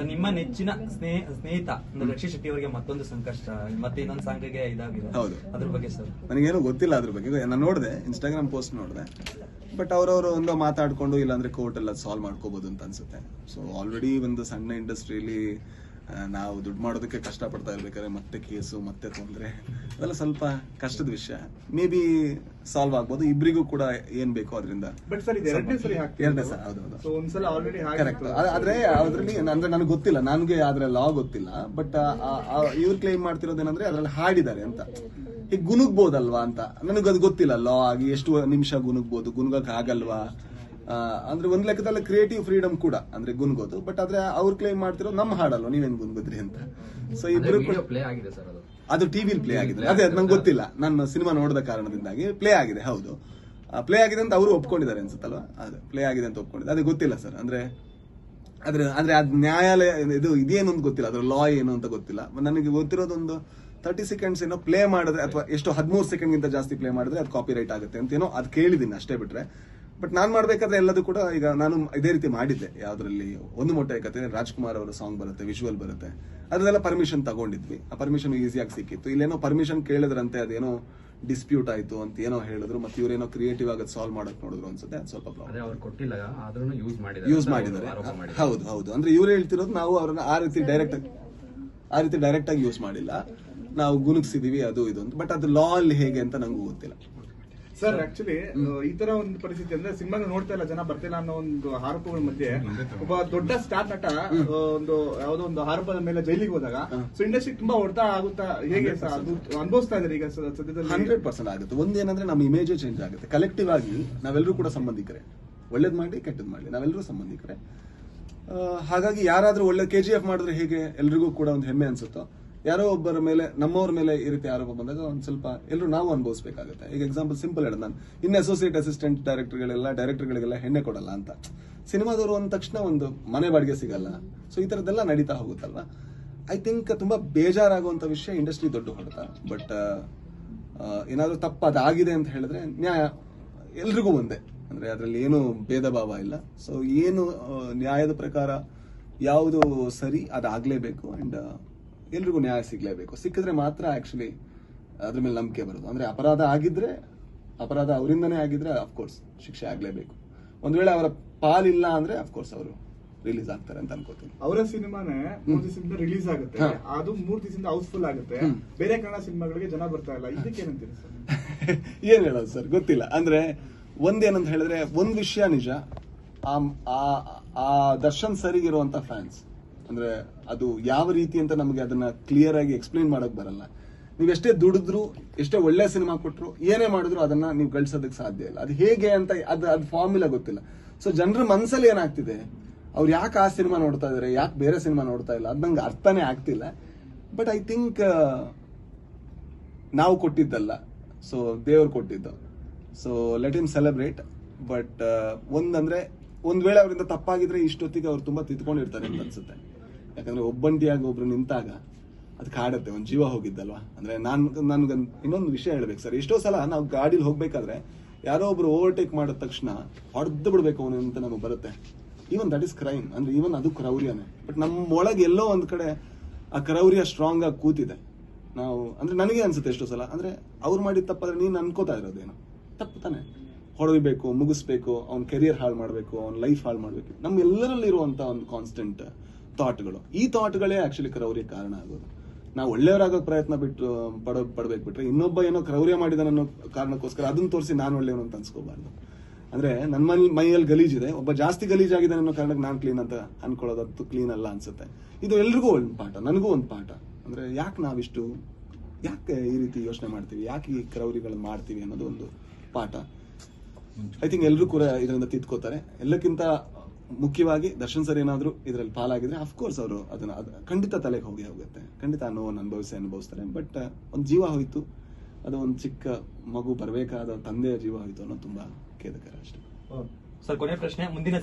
Sir ನಿಮ್ಮ ನೆಚ್ಚಿನ ಸ್ನೇಹ ಸ್ನೇಹಿತ ಅಂದ್ರೆ ರಕ್ಷಿತ್ ಶೆಟ್ಟಿ ಅವರಿಗೆ ಮತ್ತೊಂದು ಸಂಕಷ್ಟ ಮತ್ತೆ ಇನ್ನೊಂದು ಸಾಂಗಿಗೆ ಇದಾಗಿದೆ. ಹೌದು. ಅದ್ರ ಬಗ್ಗೆ ಸರ್ ನನಗೇನು ಗೊತ್ತಿಲ್ಲ ಅದ್ರ ಬಗ್ಗೆ. ನಾನು ನೋಡಿದೆ ಇನ್ಸ್ಟಾಗ್ರಾಮ್ ಪೋಸ್ಟ್ ನೋಡಿದೆ. ಬಟ್ ಅವ್ರವ್ರು ಒಂದು ಮಾತಾಡ್ಕೊಂಡು ಇಲ್ಲಾಂದ್ರೆ ಕೋರ್ಟ್ ಎಲ್ಲ ಸಾಲ್ವ್ ಮಾಡ್ಕೋಬಹುದು ಅಂತ ಅನ್ಸುತ್ತೆ. ಸೊ ಆಲ್ರೆಡಿ ಒಂದು ಸಣ್ಣ ಇಂಡಸ್ಟ್ರಿಯಲ್ಲಿ ನಾವು ದುಡ್ಡು ಮಾಡೋದಕ್ಕೆ ಕಷ್ಟಪಡ್ತಾ ಇರ್ಬೇಕಾದ್ರೆ ಮತ್ತೆ ಕೇಸು ಮತ್ತೆ ತೊಂದರೆ ಅದೆಲ್ಲ ಸ್ವಲ್ಪ ಕಷ್ಟದ ವಿಷಯ. ಮೇ ಬಿ ಸಾಲ್ವ್ ಆಗ್ಬೋದು. ಇಬ್ರಿಗೂ ಕೂಡ ಏನ್ ಬೇಕು ಅದರಿಂದ ಎರಡನೇ ಸಲ ಕರೆಕ್ಟ್ ಆದ್ರೆ ಅದ್ರಲ್ಲಿ ಅಂದ್ರೆ ನನಗೆ ಗೊತ್ತಿಲ್ಲ. ನನಗೆ ಆದ್ರೆ ಲಾ ಗೊತ್ತಿಲ್ಲ. ಬಟ್ ಇವ್ರು ಕ್ಲೈಮ್ ಮಾಡ್ತಿರೋದೇನಂದ್ರೆ ಅದ್ರಲ್ಲಿ ಹಾಡಿದ್ದಾರೆ ಅಂತ. ಈಗ ಗುನುಗ್ಬೋದಲ್ವಾ ಅಂತ. ನನಗದು ಅದು ಗೊತ್ತಿಲ್ಲ. ಲಾ ಆಗಿ ಎಷ್ಟು ನಿಮಿಷ ಗುನುಗ್ಬೋದು ಗುಣಗಕ್ಕೆ ಆಗಲ್ವಾ? ಅಂದ್ರೆ ಒಂದ್ ಲೆಕ್ಕದಲ್ಲಿ ಕ್ರಿಯೇಟಿವ್ ಫ್ರೀಡಮ್ ಕೂಡ ಅಂದ್ರೆ ಗುನ್ಗೋದು. ಬಟ್ ಆದ್ರೆ ಅವ್ರು ಕ್ಲೇಮ್ ಮಾಡ್ತಿರೋ ನಮ್ಮ ಹಾಡಲ್ವಾ ನೀವೇನ್ ಗುನ್ಗುದ್ರಿ ಅಂತ. ಸೊ ಇಬ್ರು ಅದು. ಟಿವಿ ಟಿವಿಲಿ ಪ್ಲೇ ಆಗಿದೆ. ಅದೇ ಅದು ನಂಗೆ ಗೊತ್ತಿಲ್ಲ. ನಾನು ಸಿನಿಮಾ ನೋಡಿದ ಕಾರಣದಿಂದಾಗಿ ಪ್ಲೇ ಆಗಿದೆ ಹೌದು. ಪ್ಲೇ ಆಗಿದೆ ಅಂತ ಅವರು ಒಪ್ಕೊಂಡಿದ್ದಾರೆ ಅನ್ಸುತ್ತಲ್ವಾ? ಅದೇ ಪ್ಲೇ ಆಗಿದೆ ಅಂತ ಒಪ್ಕೊಂಡಿದ್ದಾರೆ. ಅದೇ ಗೊತ್ತಿಲ್ಲ ಸರ್. ಅಂದ್ರೆ ಆದ್ರೆ ಅಂದ್ರೆ ಅದ್ ನ್ಯಾಯಾಲಯ ಇದು ಇದೇನು ಅಂತ ಗೊತ್ತಿಲ್ಲ. ಅದ್ರ ಲಾ ಏನು ಅಂತ ಗೊತ್ತಿಲ್ಲ. ನನಗೆ ಗೊತ್ತಿರೋದೊಂದು ತರ್ಟಿ ಸೆಕೆಂಡ್ಸ್ ಏನೋ ಪ್ಲೇ ಮಾಡಿದ್ರೆ ಅಥವಾ ಎಷ್ಟು ಹದಿಮೂರು ಸೆಕೆಂಡ್ ಗಿಂತ ಜಾಸ್ತಿ ಪ್ಲೇ ಮಾಡಿದ್ರೆ ಅದು ಕಾಪಿ ರೈಟ್ ಆಗುತ್ತೆ ಅಂತ ಏನೋ ಅದು ಕೇಳಿದ್ದೀನಿ ಅಷ್ಟೇ ಬಿಟ್ರೆ. ಬಟ್ ನಾನು ಮಾಡ್ಬೇಕಾದ್ರೆ ಎಲ್ಲದೂ ಕೂಡ ಈಗ ನಾನು ಇದೇ ರೀತಿ ಮಾಡಿದ್ದೆ. ಯಾವ್ದ್ರಲ್ಲಿ ಒಂದು ಮೊಟ್ಟೆ ಕತೆ ರಾಜ್ಕುಮಾರ್ ಅವರ ಸಾಂಗ್ ಬರುತ್ತೆ ವಿಜುವಲ್ ಬರುತ್ತೆ. ಅದನ್ನೆಲ್ಲ ಪರ್ಮಿಷನ್ ತಗೊಂಡಿದ್ವಿ. ಆ ಪರ್ಮಿಷನ್ ಈಸಿಯಾಗಿ ಸಿಕ್ಕಿತ್ತು. ಇಲ್ಲೇನೋ ಪರ್ಮಿಷನ್ ಕೇಳಿದ್ರಂತೆ ಅದೇನೋ ಡಿಸ್ಪ್ಯೂಟ್ ಆಯ್ತು ಅಂತ ಏನೋ ಹೇಳಿದ್ರು ಮತ್ತೆ ಇವರೇನೋ ಕ್ರಿಯೇಟಿವ್ ಆಗಿ ಸಾಲ್ವ್ ಮಾಡಕ್ ನೋಡಿದ್ರು ಅನ್ಸುತ್ತೆ ಅದು ಸ್ವಲ್ಪ ಪ್ರಾಬ್ಲಮ್ ಯೂಸ್ ಮಾಡಿದ್ದಾರೆ ಹೌದು ಹೌದು. ಅಂದ್ರೆ ಇವ್ರು ಹೇಳ್ತಿರೋದು ನಾವು ಅವ್ರನ್ನ ಆ ರೀತಿ ಡೈರೆಕ್ಟ್ ಆ ರೀತಿ ಡೈರೆಕ್ಟ್ ಆಗಿ ಯೂಸ್ ಮಾಡಿಲ್ಲ. ನಾವು ಗುನುಗ್ಸಿದೀವಿ ಅದು ಇದು ಅಂತ. ಬಟ್ ಅದು ಲಾ ಅಲ್ಲಿ ಹೇಗೆ ಅಂತ ನಂಗೂ ಗೊತ್ತಿಲ್ಲ. ಸರ್ ಆಕ್ಚುಲಿ ಈ ತರ ಒಂದು ಪರಿಸ್ಥಿತಿ ಅಂದ್ರೆ ಸಿನಿಮಾ ನೋಡ್ತಾ ಇಲ್ಲ ಜನ ಬರ್ತಿಲ್ಲ ಅನ್ನೋ ಒಂದು ಆರೋಪಗಳ ಮಧ್ಯೆ ಒಬ್ಬ ದೊಡ್ಡ ಸ್ಟಾರ್ ನಟ ಒಂದು ಯಾವ್ದೋ ಒಂದು ಆರೋಪದ ಮೇಲೆ ಜೈಲಿಗೆ ಹೋದಾಗ ಸೊ ಇಂಡಸ್ಟ್ರಿ ತುಂಬಾ ಹೊಡ್ತಾ ಆಗುತ್ತಾ ಹೇಗೆ ಸರ್? ಅದು ಅನುಭವಿಸ್ತಾ ಇದಾರೆ ಈಗ ಸದ್ಯದಲ್ಲಿ? ಹಂಡ್ರೆಡ್ ಪರ್ಸೆಂಟ್ ಆಗುತ್ತೆ. ಒಂದೇನಂದ್ರೆ ನಮ್ಮ ಇಮೇಜ್ ಚೇಂಜ್ ಆಗುತ್ತೆ. ಕಲೆಕ್ಟಿವ್ ಆಗಿ ನಾವೆಲ್ಲರೂ ಕೂಡ ಸಂಬಂಧಿಕರೇ. ಒಳ್ಳೇದ್ ಮಾಡಿ ಕೆಟ್ಟದ್ ಮಾಡಿ ನಾವೆಲ್ಲರೂ ಸಂಬಂಧಿಕರೇ. ಹಾಗಾಗಿ ಯಾರಾದ್ರೂ ಒಳ್ಳೆ ಕೆ ಜಿ ಎಫ್ ಮಾಡಿದ್ರೆ ಹೇಗೆ ಎಲ್ರಿಗೂ ಕೂಡ ಒಂದು ಹೆಮ್ಮೆ ಅನ್ಸುತ್ತೋ ಯಾರೋ ಒಬ್ಬರ ಮೇಲೆ, ನಮ್ಮವ್ರ ಮೇಲೆ ಈ ರೀತಿ ಆರೋಪ ಬಂದಾಗ ಒಂದು ಸ್ವಲ್ಪ ಎಲ್ಲರೂ ನಾವು ಅನುಭವಿಸಬೇಕಾಗುತ್ತೆ. ಈಗ ಎಕ್ಸಾಂಪಲ್ ಸಿಂಪಲ್ ಹೇಳ ನಾನು. ಇನ್ನು ಅಸೋಸಿಯೇಟ್ ಅಸಿಸ್ಟೆಂಟ್ ಡೈರೆಕ್ಟರ್ಗಳೆಲ್ಲ ಡೈರೆಕ್ಟರ್ಗಳಿಗೆಲ್ಲ ಹೆಣ್ಣೆ ಕೊಡಲ್ಲ ಅಂತ. ಸಿನಿಮಾದವರು ಅಂದ ತಕ್ಷಣ ಒಂದು ಮನೆ ಬಾಡಿಗೆ ಸಿಗಲ್ಲ. ಸೊ ಈ ಥರದ್ದೆಲ್ಲ ನಡೀತಾ ಹೋಗುತ್ತಲ್ವ? ಐ ಥಿಂಕ್ ತುಂಬಾ ಬೇಜಾರಾಗುವಂಥ ವಿಷಯ ಇಂಡಸ್ಟ್ರಿ ದೊಡ್ಡ ಹೊಡೆತ. ಬಟ್ ಏನಾದರೂ ತಪ್ಪು ಅದಾಗಿದೆ ಅಂತ ಹೇಳಿದ್ರೆ ನ್ಯಾಯ ಎಲ್ರಿಗೂ ಒಂದೇ. ಅಂದ್ರೆ ಅದರಲ್ಲಿ ಏನು ಭೇದ ಭಾವ ಇಲ್ಲ. ಸೊ ಏನು ನ್ಯಾಯದ ಪ್ರಕಾರ ಯಾವುದು ಸರಿ ಅದಾಗ್ಲೇಬೇಕು. ಅಂಡ್ ಎಲ್ರಿಗೂ ನ್ಯಾಯ ಸಿಗಲೇಬೇಕು. ಸಿಕ್ಕಿದ್ರೆ ಮಾತ್ರ ಆಕ್ಚುಲಿ ಅದ್ರ ಮೇಲೆ ನಂಬಿಕೆ ಬರೋದು. ಅಂದ್ರೆ ಅಪರಾಧ ಆಗಿದ್ರೆ ಅಪರಾಧ ಅವರಿಂದನೇ ಆಗಿದ್ರೆ ಅಫ್ಕೋರ್ಸ್ ಶಿಕ್ಷೆ ಆಗ್ಲೇಬೇಕು. ಒಂದ್ ವೇಳೆ ಅವರ ಪಾಲಿಲ್ಲ ಅಂದ್ರೆ ಅಫ್ಕೋರ್ಸ್ ಅವರು ರಿಲೀಸ್ ಆಗ್ತಾರೆ ಅಂತ ಅನ್ಕೋತೀನಿ. ಅವರ ಸಿನಿಮಾನೇ ಮೂರ್ ದಿವಸದಿಂದ ರಿಲೀಸ್ ಆಗುತ್ತೆ. ಅದು ಮೂರ್ ದಿವಸದಿಂದ ಹೌಸ್ಫುಲ್ ಆಗುತ್ತೆ. ಬೇರೆ ಕನ್ನಡ ಸಿನಿಮಾಗಳಿಗೆ ಜನ ಬರ್ತಾ ಇಲ್ಲ. ಇದಕ್ಕೆ ಏನಂತೀರಿ ಸರ್? ಏನ್ ಹೇಳೋದು ಸರ್? ಗೊತ್ತಿಲ್ಲ. ಅಂದ್ರೆ ಒಂದೇನಂತ ಹೇಳಿದ್ರೆ ಒಂದ್ ವಿಷಯ ನಿಜ. ಆ ದರ್ಶನ್ ಸರಿಗಿರುವಂತ ಫ್ಯಾನ್ಸ್ ಅಂದ್ರೆ ಅದು ಯಾವ ರೀತಿ ಅಂತ ನಮಗೆ ಅದನ್ನ ಕ್ಲಿಯರ್ ಆಗಿ ಎಕ್ಸ್ಪ್ಲೈನ್ ಮಾಡಕ್ ಬರಲ್ಲ. ನೀವು ಎಷ್ಟೇ ದುಡಿದ್ರು, ಎಷ್ಟೇ ಒಳ್ಳೆ ಸಿನಿಮಾ ಕೊಟ್ರು, ಏನೇ ಮಾಡಿದ್ರು ಅದನ್ನ ನೀವು ಗಳಿಸೋದಕ್ಕೆ ಸಾಧ್ಯ ಇಲ್ಲ. ಅದು ಹೇಗೆ ಅಂತ ಅದು ಅದು ಫಾರ್ಮುಲಾ ಗೊತ್ತಿಲ್ಲ. ಸೊ ಜನರ ಮನಸ್ಸಲ್ಲಿ ಏನಾಗ್ತಿದೆ? ಅವ್ರು ಯಾಕೆ ಆ ಸಿನಿಮಾ ನೋಡ್ತಾ ಇದಾರೆ, ಯಾಕೆ ಬೇರೆ ಸಿನಿಮಾ ನೋಡ್ತಾ ಇಲ್ಲ? ಅದ್ ನಂಗೆ ಅರ್ಥನೇ ಆಗ್ತಿಲ್ಲ. ಬಟ್ ಐ ಥಿಂಕ್ ನಾವು ಕೊಟ್ಟಿದ್ದಲ್ಲ. ಸೊ ದೇವರು ಕೊಟ್ಟಿದ್ದು. So let him celebrate but ಒಂದಂದ್ರೆ ಒಂದ್ ವೇಳೆ ಅವರಿಂದ ತಪ್ಪಾಗಿದ್ರೆ ಇಷ್ಟೊತ್ತಿಗೆ ಅವ್ರು ತುಂಬಾ ತಿದ್ಕೊಂಡಿರ್ತಾರೆ ಅಂತ ಅನ್ಸುತ್ತೆ. ಯಾಕಂದ್ರೆ ಒಬ್ಬಂಟಿಯಾಗಿ ಒಬ್ರು ನಿಂತಾಗ ಅದು ಕಾಡತ್ತೆ ಒಂದು ಜೀವ ಹೋಗಿದ್ದಲ್ವಾ? ಅಂದ್ರೆ ನಾನು ನನ್ಗೆ ಇನ್ನೊಂದು ವಿಷಯ ಹೇಳ್ಬೇಕು ಸರ್. ಎಷ್ಟೋ ಸಲ ನಾವು ಗಾಡಿಲಿ ಹೋಗ್ಬೇಕಾದ್ರೆ ಯಾರೋ ಒಬ್ರು ಓವರ್ಟೇಕ್ ಮಾಡಿದ ತಕ್ಷಣ ಹೊಡೆದು ಬಿಡ್ಬೇಕು ಅವನು ಅಂತ ನಮಗೆ ಬರುತ್ತೆ. ಈವನ್ ದಟ್ ಇಸ್ ಕ್ರೈಮ್ ಅಂದ್ರೆ ಈವನ್ ಅದು ಕ್ರೌರ್ಯನೇ. ಬಟ್ ನಮ್ಮ ಒಳಗೆ ಎಲ್ಲೋ ಒಂದು ಕಡೆ ಆ ಕ್ರೌರ್ಯ ಸ್ಟ್ರಾಂಗ್ ಆಗಿ ಕೂತಿದೆ. ನಾವು, ಅಂದ್ರೆ ನನಗೆ ಅನ್ಸುತ್ತೆ ಎಷ್ಟೋ ಸಲ. ಅಂದ್ರೆ ಅವ್ರು ಮಾಡಿದ ತಪ್ಪಾದ್ರೆ ನೀನು ಅನ್ಕೋತಾ ಇರೋದೇನು? ತಪ್ಪು ತಾನೆ. ಹೊಡೆಯಬೇಕು ಮುಗಿಸ್ಬೇಕು, ಅವ್ನ ಕೆರಿಯರ್ ಹಾಳು ಮಾಡಬೇಕು, ಅವ್ನ ಲೈಫ್ ಹಾಳು ಮಾಡಬೇಕು. ನಮ್ಮ ಎಲ್ಲರಲ್ಲಿ ಇರುವಂತ ಒಂದು ಕಾನ್ಸ್ಟೆಂಟ್ ಥಾಟ್ಗಳು ಈ ಥಾಟ್ಗಳೇ ಆಕ್ಚುಲಿ ಕ್ರೌರ್ಯ ಕಾರಣ ಆಗೋದು. ನಾವು ಒಳ್ಳೆಯವರಾಗೋ ಪ್ರಯತ್ನ ಬಿಟ್ಟು, ಪಡೋ, ಪಡ್ಬೇಕು ಬಿಟ್ರೆ ಇನ್ನೊಬ್ಬ ಏನೋ ಕ್ರೌರ್ಯ ಮಾಡಿದಾನ ಅನ್ನೋ ಕಾರಣಕ್ಕೋಸ್ಕರ ಅದನ್ನ ತೋರಿಸಿ ನಾನು ಒಳ್ಳೆಯವನು ಅಂತ ಅನ್ಸ್ಕೋಬಾರ್ದು. ಅಂದ್ರೆ ನನ್ನ ಮನೆ, ಮೈಯಲ್ಲಿ ಗಲೀಜಿದೆ, ಒಬ್ಬ ಜಾಸ್ತಿ ಗಲೀಜಾಗಿದೆ ಅನ್ನೋ ಕಾರಣಕ್ಕೆ ನಾನು ಕ್ಲೀನ್ ಅಂತ ಅನ್ಕೊಳ್ಳೋದಂತೂ ಕ್ಲೀನ್ ಅಲ್ಲ ಅನ್ಸುತ್ತೆ. ಇದು ಎಲ್ರಿಗೂ ಒಂದು ಪಾಠ, ನನಗೂ ಒಂದು ಪಾಠ. ಅಂದ್ರೆ ಯಾಕೆ ನಾವಿಷ್ಟು, ಯಾಕೆ ಈ ರೀತಿ ಯೋಚನೆ ಮಾಡ್ತೀವಿ, ಯಾಕೆ ಈ ಕ್ರೌರಿಗಳು ಮಾಡ್ತೀವಿ ಅನ್ನೋದು ಒಂದು ಪಾಠ. ಐ ಥಿಂಕ್ ಎಲ್ಲರೂ ಕೂಡ ಇದರಿಂದ ತಿದ್ಕೋತಾರೆ. ಎಲ್ಲಕ್ಕಿಂತ ಮುಖ್ಯವಾಗಿ ದರ್ಶನ್ ಸರ್ ಏನಾದ್ರು ಇದರಲ್ಲಿ ಪಾಲಾಗಿದ್ರೆ ಅಫ್ಕೋರ್ಸ್ ಅವರು ಅದನ್ನ ಅದ್ ಖಂಡಿತ ತಲೆಗೆ ಹೋಗಿ ಹೋಗುತ್ತೆ. ಖಂಡಿತ ನೋವನ್ನು ಅನುಭವಿಸಿ ಅನುಭವಿಸ್ತಾರೆ. ಬಟ್ ಒಂದು ಜೀವ ಹೋಯ್ತು. ಅದು ಒಂದು ಚಿಕ್ಕ ಮಗು ಬರಬೇಕಾದ ತಂದೆಯ ಜೀವ ಹೋಯ್ತು ಅನ್ನೋದು ತುಂಬಾ ಖೇದಕರ ಅಷ್ಟೇ. ಸರ್ ಕೊನೆ ಪ್ರಶ್ನೆ, ಮುಂದಿನ